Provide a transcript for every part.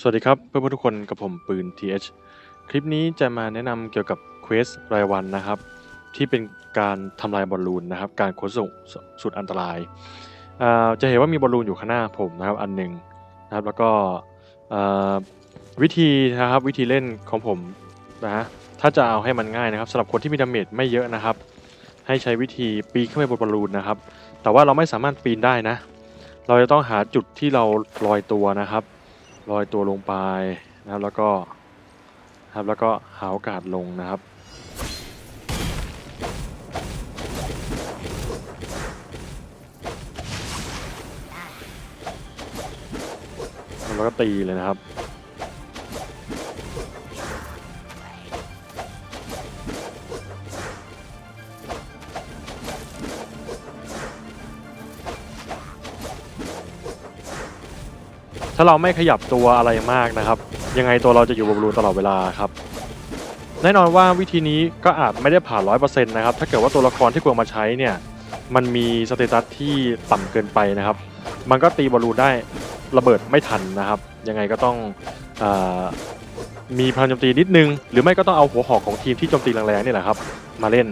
สวัสดีครับเพื่อนๆทุกคนกับผมปืน TH คลิปนี้จะมาแนะนำเกี่ยวกับเควสรายวันนะครับ ที่เป็นการทำลายบอลลูนนะครับ การขนส่งสุดอันตรายาจะเห็นว่ามีบอลลูนอยู่ข้างหน้าผมนะครับอันหนึ่งนะครับแล้วก็วิธีนะครับวิธีเล่นของผมนะฮะถ้าจะเอาให้มันง่ายนะครับสำหรับคนที่มีดาเมจไม่เยอะนะครับ ให้ใช้วิธีปีนขึ้นไปบนบอลลูนนะครับ แต่ว่าเราไม่สามารถปีนได้นะ เราจะต้องหาจุดที่เราลอยตัวนะครับ ลอยตัวลงไปนะครับแล้วก็ครับแล้วก็หาโอกาสลงนะครับ แล้วก็ตีเลยนะครับ ถ้าเราไม่ขยับตัวอะไรมากนะครับ ยังไงตัวเราจะอยู่บนบอลลูนตลอดเวลาครับแน่นอนว่าวิธีนี้ก็อาจไม่ได้ผ่านร้อยเปอร์เซ็นต์นะครับ ถ้าเกิดว่าตัวละครที่ควรมาใช้เนี่ย มันมีสเตตัสที่ต่ำเกินไปนะครับ มันก็ตีบอลลูนได้ระเบิดไม่ทันนะครับ ยังไงก็ต้องอมีพลังโจมตีนิดนึง หรือไม่ก็ต้องเอาหัวหอกของทีมที่โจมตีแรงๆนี่แหละครับ มาเล่น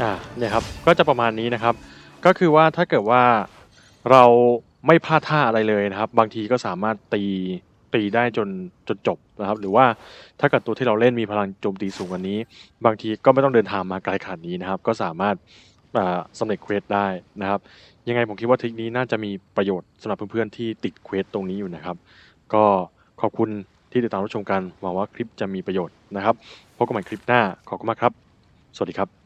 อ่าเนี่ยครับก็จะประมาณนี้นะครับ ก็คือว่าถ้าเกิดว่าเราไม่พลาดท่าอะไรเลยนะครับ บางทีก็สามารถตีตีได้จนจนจบนะครับ หรือว่าถ้าเกิดตัวที่เราเล่นมีพลังโจมตีสูงกว่านี้ บางทีก็ไม่ต้องเดินทางมาไกลขนาดนี้นะครับ ก็สามารถาสำเร็จเควสได้นะครับ ยังไงผมคิดว่าทริคนี้น่าจะมีประโยชน์สำหรับเพื่อนๆที่ติดเควสตรงนี้อยู่นะครับ ก็ขอบคุณที่ติดตามรับชมกันหวังว่าคลิปจะมีประโยชน์นะครับพบกันใหม่คลิปหน้าขอบคุณมากครับ สวัสดีครับ